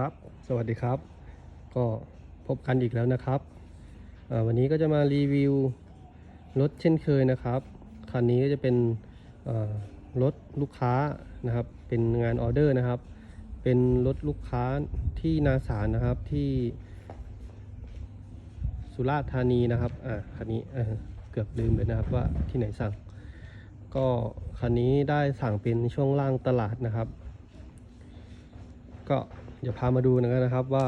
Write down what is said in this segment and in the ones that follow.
ครับ สวัสดีครับ ก็พบกันอีกแล้วนะครับ วันนี้ก็จะมารีวิวรถเช่นเคยนะครับ คันนี้ก็จะเป็นรถลูกค้านะครับ เป็นงานออเดอร์นะครับ เป็นรถลูกค้าที่นาสารนะครับที่สุราษฎร์ธานีนะครับ อ่า คันนี้เออเกือบลืมเลยนะครับว่าที่ไหนสั่ง ก็คันนี้ได้สั่งเป็นช่วงล่างตลาดนะครับ ก็ เดี๋ยวพามาดูนะครับว่า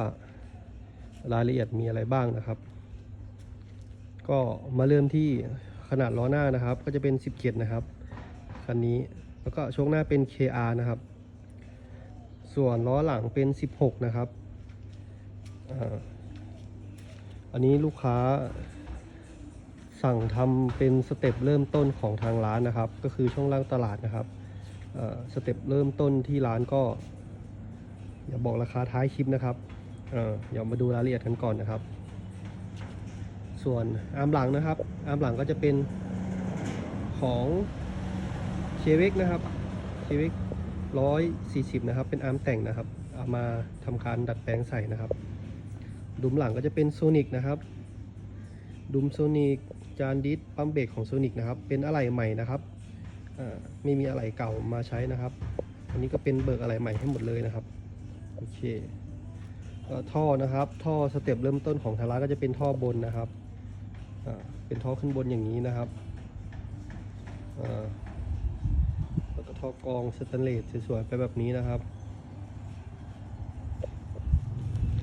รายละเอียดมีอะไรบ้างนะครับ ก็มาเริ่มที่ขนาดล้อหน้านะครับ ก็จะเป็น17นะครับคันนี้แล้วก็ช่วงหน้าเป็น KR นะครับ ส่วนล้อหลังเป็น 16 นะครับอันนี้ลูกค้าสั่งทำเป็นสเต็ปเริ่มต้นของทางร้านนะครับ ก็คือช่วงล่างตลาดนะครับสเต็ปเริ่มต้นที่ร้านก็ อย่าบอกราคาท้ายคลิปนะครับเออเดี๋ยวมาดูรายละเอียดกันก่อนนะครับ ส่วนอาร์มหลังนะครับ อาร์มหลังก็จะเป็นของเคเวกนะครับเคเวกร้อยสี่สิบนะครับเป็นอาร์มแต่งนะครับ เอามาทำการดัดแปลงใส่นะครับ ดุมหลังก็จะเป็นโซนิกนะครับดุมโซนิกจานดิสปั๊มเบรกของโซนิกนะครับ เป็นอะไหล่ใหม่นะครับอ่าไม่มีอะไหล่เก่ามาใช้นะครับ อันนี้ก็เป็นเบิกอะไหล่ใหม่ให้หมดเลยนะครับ โอเคก็ท่อนะครับ ท่อสเต็ปเริ่มต้นของทาร้าก็จะเป็นท่อบนนะครับเป็นท่อขึ้นบนอย่างนี้นะครับแล้วก็ท่อกองสแตนเลสสวยๆไปแบบนี้นะครับ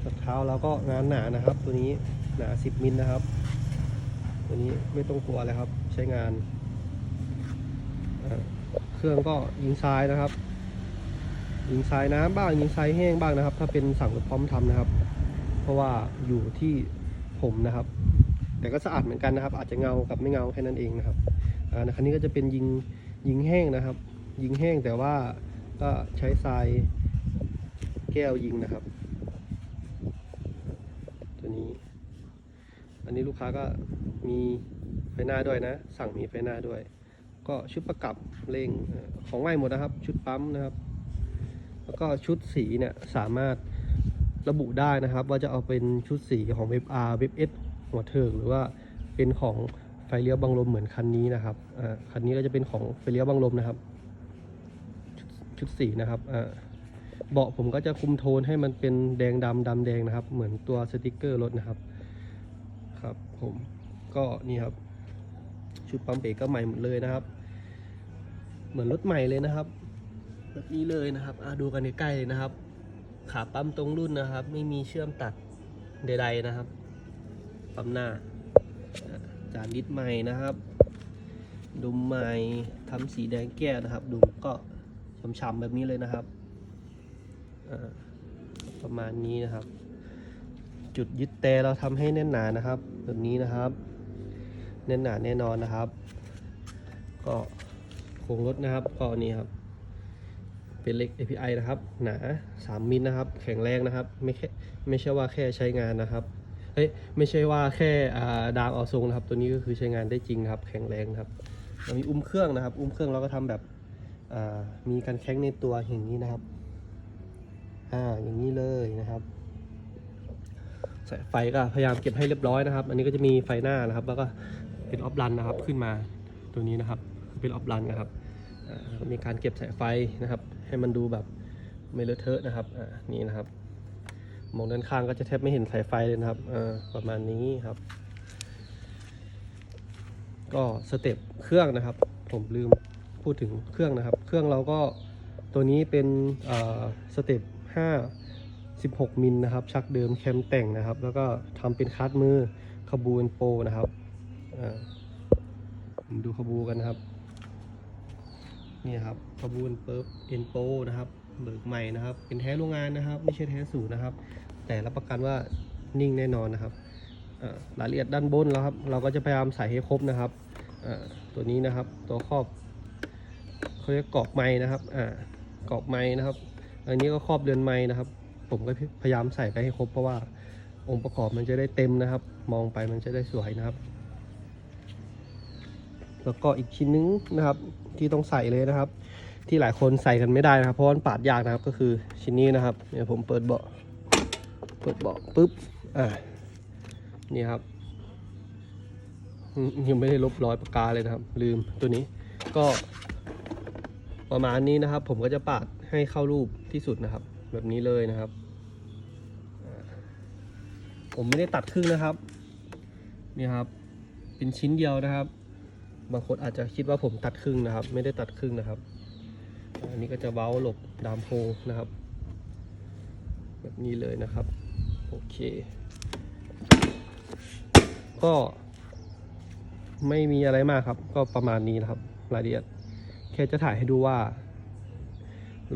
ตัดเท้าแล้วก็งานหนานะครับ ตัวนี้หนา 10มิลนะครับ ตัวนี้ไม่ต้องกลัวเลยครับ ใช้งาน เครื่องก็ยิงซ้ายนะครับ ยิงทรายน้ำบ้างยิงทรายแห้งบ้างนะครับ ถ้าเป็นสั่งพร้อมทำนะครับ เพราะว่าอยู่ที่ผมนะครับ แต่ก็สะอาดเหมือนกันนะครับ อาจจะเงากับไม่เงาแค่นั้นเองนะครับอ่าคันนี้ก็จะเป็นยิงยิงแห้งนะครับ ยิงแห้งแต่ว่าก็ใช้ทรายแก้วยิงนะครับ ตัวนี้ อันนี้ลูกค้าก็มีไฟหน้าด้วยนะ สั่งมีไฟหน้าด้วย ก็ชุดประกับเร่งของใหม่หมดนะครับ ชุดปั๊มนะครับ แล้วก็ชุดสีเนี่ยสามารถระบุได้นะครับว่าจะเอาเป็นชุดสีของเว็บ R เว็บ S หัวเถิกหรือว่าเป็นของไฟเลี้ยวบังลมเหมือนคันนี้นะครับอ่าคันนี้ก็จะเป็นของไฟเลี้ยวบังลมนะครับ ชุดชุดสีนะครับอ่าเบาะผมก็จะคุมโทนให้มันเป็นแดงดำดำแดงนะครับ เหมือนตัวสติกเกอร์รถนะครับครับผมก็นี่ครับ ชุดปั๊มเบรกก็ใหม่หมดเลยนะครับ เหมือนรถใหม่เลยนะครับ แบบนี้เลยนะครับอดูกันใกล้ๆเลยนะครับ ขาปั๊มตรงรุ่นนะครับ ไม่มีเชื่อมตัดใด ๆนะครับ ปั๊มหน้า จานดิสใหม่นะครับ ดุมใหม่ทำสีแดงแก้วนะครับ ดุมก็ช้ำๆแบบนี้เลยนะครับประมาณนี้นะครับ จุดยึดแต่เราทำให้แน่นหนานะครับ แบบนี้นะครับ แน่นหนาแน่นอนนะครับ ก็โครงรถนะครับก็นี่ครับ เป็นเหล็ก API นะครับ หนา 3 มิลนะครับ แข็งแรงนะครับ ไม่แค่ไม่ใช่ว่าแค่ใช้งานนะครับเฮ้ยไม่ใช่ว่าแค่ดามเอาทรงนะครับ ตัวนี้ก็คือใช้งานได้จริงครับ แข็งแรงครับเรามีอุ้มเครื่องนะครับ อุ้มเครื่องเราก็ทำแบบมีการแข้งในตัวอย่างนี้นะครับอ่าอย่างนี้เลยนะครับสายไฟก็พยายามเก็บให้เรียบร้อยนะครับ อันนี้ก็จะมีไฟหน้านะครับ แล้วก็เป็นออฟรันนะครับขึ้นมาตัวนี้นะครับ เป็นออฟรันนะครับก็มีการเก็บสายไฟนะครับ ให้มันดูแบบไม่เลอะเทอะนะครับอ่านี่นะครับมองด้านข้างก็จะแทบไม่เห็นสายไฟเลยนะครับอ่าประมาณนี้ครับ ก็สเต็ปเครื่องนะครับ ผมลืมพูดถึงเครื่องนะครับ เครื่องเราก็ตัวนี้เป็นอ่าสเต็ป5 16 มิลนะครับชักเดิมแคมแต่งนะครับ แล้วก็ทำเป็นคัดมือขบูนโปนะครับอ่าผมดูขบูกันนะครับ นี่ครับขบูนเปิร์เอ็นโปนะครับเบิกใหม่นะครับ เป็นแท้โรงงานนะครับ ไม่ใช่แท้สูตรนะครับ แต่รับประกันว่านิ่งแน่นอนนะครับรายละเอียดด้านบนแล้วครับ เราก็จะพยายามใส่ให้ครบนะครับตัวนี้นะครับ ตัวครอบเขาเรียกกรอบไม้นะครับอ่ากรอบไม้นะครับ อันนี้ก็ครอบเรือนไม้นะครับ ผมก็พยายามใส่ไปให้ครบเพราะว่าองค์ประกอบมันจะได้เต็มนะครับ มองไปมันจะได้สวยนะครับ แล้วก็อีกชิ้นนึงนะครับ ที่ต้องใส่เลยนะครับ ที่หลายคนใส่กันไม่ได้นะครับ เพราะมันปาดยากนะครับ ก็คือชิ้นนี้นะครับเดี๋ยวผมเปิดเบาะเปิดเบาะปุ๊บอ่านี่ครับยังไม่ได้ลบรอยปากกาเลยนะครับ ลืมตัวนี้ก็ประมาณนี้นะครับ ผมก็จะปาดให้เข้ารูปที่สุดนะครับ แบบนี้เลยนะครับ ผมไม่ได้ตัดครึ่งนะครับ นี่ครับ เป็นชิ้นเดียวนะครับ บางคนอาจจะคิดว่าผมตัดครึ่งนะครับ ไม่ได้ตัดครึ่งนะครับ อันนี้ก็จะเว้าหลบดามโพงนะครับ แบบนี้เลยนะครับ โอเค ก็ไม่มีอะไรมากครับ ก็ประมาณนี้นะครับ รายละเอียด แค่จะถ่ายให้ดูว่า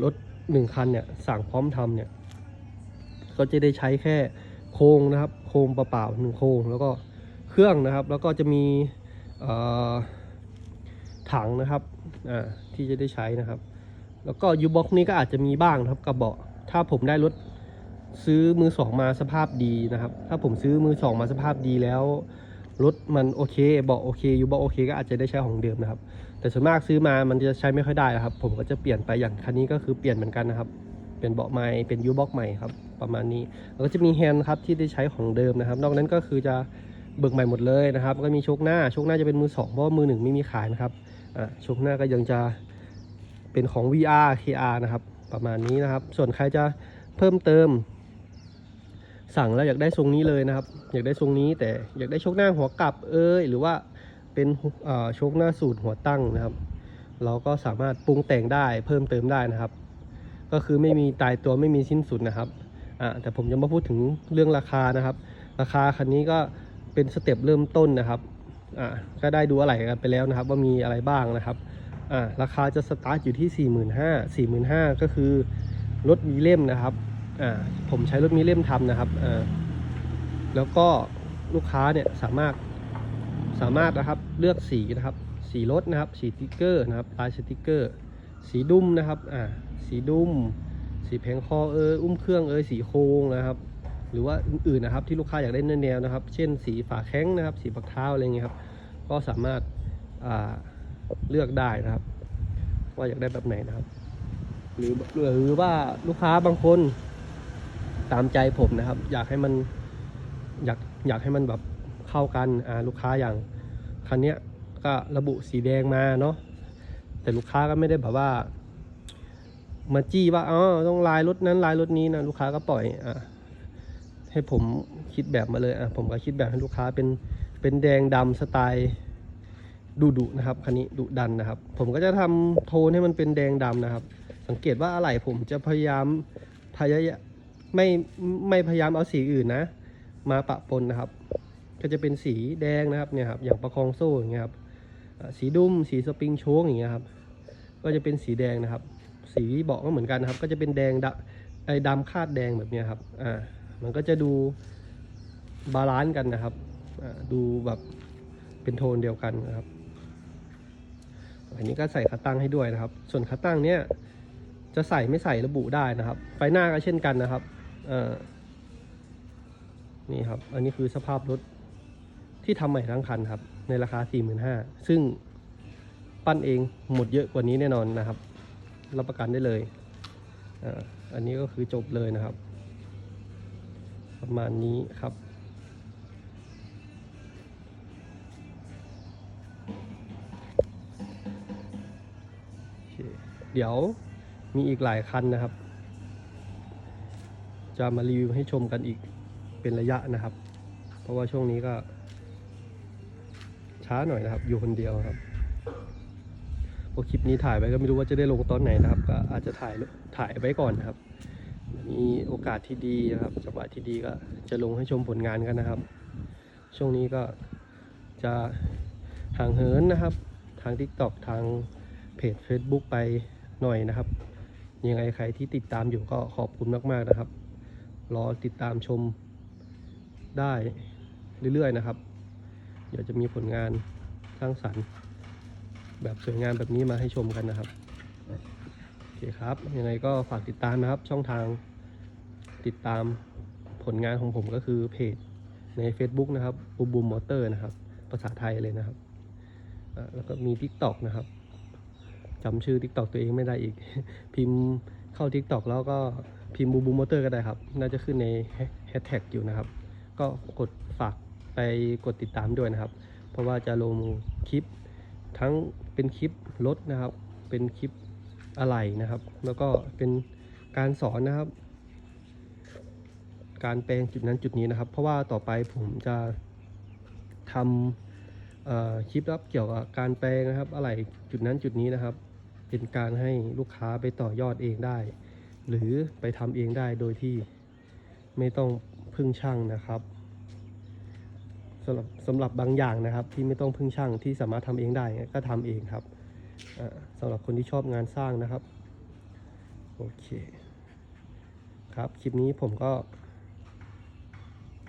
รถหนึ่งคันเนี่ย สั่งพร้อมทำเนี่ย ก็จะได้ใช้แค่โครงนะครับ โครงเปล่าๆหนึ่งโครงแล้วก็เครื่องนะครับ แล้วก็จะมีเอ่อ ถังนะครับอ่าที่จะได้ใช้นะครับ แล้วก็ยูบ็อกนี้ก็อาจจะมีบ้างนะครับกระเบาะถ้าผมได้รถซื้อมือสองมาสภาพดีนะครับ ถ้าผมซื้อมือสองมาสภาพดีแล้วรถมันโอเคเบาะโอเคยูบ็อกโอเคก็อาจจะได้ใช้ของเดิมนะครับ แต่ส่วนมากซื้อมามันจะใช้ไม่ค่อยได้นะครับ ผมก็จะเปลี่ยนไปอย่างคันนี้ก็คือเปลี่ยนเหมือนกันนะครับเป็นเบาะใหม่เป็นยูบ็อกใหม่ครับประมาณนี้แล้วก็จะมีแฮนด์ครับที่ได้ใช้ของเดิมนะครับ นอกนั้นก็คือจะเบิกใหม่หมดเลยนะครับก็มีโชคหน้าโชคหน้าจะเป็นมือสองเพราะว่ามือหนึ่งไม่มีขายนะครับอ่า โชคหน้าก็ยังจะเป็นของ VR KR นะครับ ประมาณนี้นะครับ ส่วนใครจะเพิ่มเติม สั่งแล้วอยากได้ทรงนี้เลยนะครับ อยากได้ทรงนี้แต่อยากได้โชคหน้าหัวกลับเอ้ยหรือว่าเป็นโชคหน้าสูตรหัวตั้งนะครับ เราก็สามารถปรุงแต่งได้เพิ่มเติมได้นะครับ ก็คือไม่มีตายตัวไม่มีสิ้นสุดนะครับอ่าแต่ผมจะมาพูดถึงเรื่องราคานะครับ ราคาคันนี้ก็เป็นสเต็ปเริ่มต้นนะครับ อ่าก็ได้ดูอะไรกันไปแล้วนะครับ ว่ามีอะไรบ้างนะครับอ่าราคาจะสตาร์ทอยู่ที่ 45,000 45,000 ก็คือรถมีเล่มนะครับอ่าผมใช้รถมีเล่มทำนะครับอ่าแล้วก็ลูกค้าเนี่ยสามารถสามารถนะครับเลือกสีนะครับ สีรถนะครับสีติ๊กเกอร์นะครับลายสติ๊กเกอร์ สีดุ้มนะครับอ่าสีดุ้มสีแผงคอเอยอุ้มเครื่องเอยสีโค้งนะครับ หรือว่าอื่นๆนะครับที่ลูกค้าอยากได้แนวๆนะครับ เช่นสีฝาแข้งนะครับ สีปักเท้าอะไรเงี้ยครับ ก็สามารถาเลือกได้นะครับ ว่าอยากได้แบบไหนนะครับ หรือหรือว่าลูกค้าบางคนตามใจผมนะครับ อยากให้มันอยากอยากให้มันแบบเข้ากันลูกค้าอย่างคันนี้ก็ระบุสีแดงมาเนาะแต่ลูกค้าก็ไม่ได้แบบว่า มาจี้ว่าอ๋อต้องลายรถนั้นลายรถนี้นะลูกค้าก็ปล่อยอ่า ให้ผมคิดแบบมาเลยอะผมก็คิดแบบให้ลูกค้าเป็นเป็นแดงดำสไตล์ดุดุนะครับคันนี้ดุดันนะครับ ผมก็จะทำโทนให้มันเป็นแดงดำนะครับ สังเกตว่าอะไรผมจะพยายามพยายามไม่ไม่พยายามเอาสีอื่นนะ มาปะปนนะครับ ก็จะเป็นสีแดงนะครับเนี่ยครับอย่างประคองโซ่อย่างเงี้ยครับสีดุ้มสีสปริงโชคอย่างเงี้ยครับ ก็จะเป็นสีแดงนะครับ สีเบาะก็เหมือนกันนะครับ ก็จะเป็นแดงดำไอ้ดำคาดแดงแบบเนี้ยครับอ่า มันก็จะดูบาลานซ์กันนะครับดูแบบเป็นโทนเดียวกันนะครับ อันนี้ก็ใส่ขาตั้งให้ด้วยนะครับ ส่วนขาตั้งเนี้ยจะใส่ไม่ใส่ระบุได้นะครับ ไฟหน้าก็เช่นกันนะครับนี่ครับ อันนี้คือสภาพรถที่ทำใหม่ทั้งคันครับ ในราคา 45,000ซึ่งปั้นเองหมดเยอะกว่านี้แน่นอนนะครับ รับประกันได้เลยออันนี้ก็คือจบเลยนะครับ ประมาณนี้ครับ เดี๋ยวมีอีกหลายคันนะครับ จะมารีวิวให้ชมกันอีกเป็นระยะนะครับ เพราะว่าช่วงนี้ก็ ช้าหน่อยนะครับ อยู่คนเดียวครับพราะคลิปนี้ถ่ายไว้ก็ไม่รู้ว่าจะได้ลงตอนไหนนะครับ ก็อาจจะถ่ายถ่ายไว้ก่อนนะครับ มีโอกาสที่ดีนะครับจังหวะที่ดีก็จะลงให้ชมผลงานกันนะครับ ช่วงนี้ก็จะห่างเหินนะครับ ทาง TikTok ทางเพจ Facebook ไปหน่อยนะครับ ยังไงใครที่ติดตามอยู่ก็ขอบคุณมาก ๆนะครับ รอติดตามชมได้เรื่อยๆนะครับ เดี๋ยวจะมีผลงานสร้างสรรค์ แบบสวยงามแบบนี้มาให้ชมกันนะครับโอเคครับ ยังไงก็ฝากติดตามนะครับ ช่องทาง ติดตามผลงานของผมก็คือเพจใน Facebook นะครับบูบูมมอเตอร์นะครับ ภาษาไทยเลยนะครับ แล้วก็มี TikTok นะครับจำชื่อ TikTok ตัวเองไม่ได้อีก พิมพ์เข้า TikTok แล้วก็พิมพ์บูบูมอเตอร์ก็ได้ครับ น่าจะขึ้นในแฮชแท็กอยู่นะครับ ก็กดฝากไปกดติดตามด้วยนะครับ เพราะว่าจะลงคลิปทั้งเป็นคลิปรถนะครับ เป็นคลิปอะไรนะครับ แล้วก็เป็นการสอนนะครับ การแปลงจุดนั้นจุดนี้นะครับ เพราะว่าต่อไปผมจะทำคลิปลับเกี่ยวกับการแปลงนะครับ อะไรจุดนั้นจุดนี้นะครับ เป็นการให้ลูกค้าไปต่อยอดเองได้ หรือไปทำเองได้โดยที่ไม่ต้องพึ่งช่างนะครับสำหรับสำหรับบางอย่างนะครับ ที่ไม่ต้องพึ่งช่างที่สามารถทำเองได้ก็ทำเองครับอ่าสำหรับคนที่ชอบงานสร้างนะครับ โอเค ครับ คลิปนี้ผมก็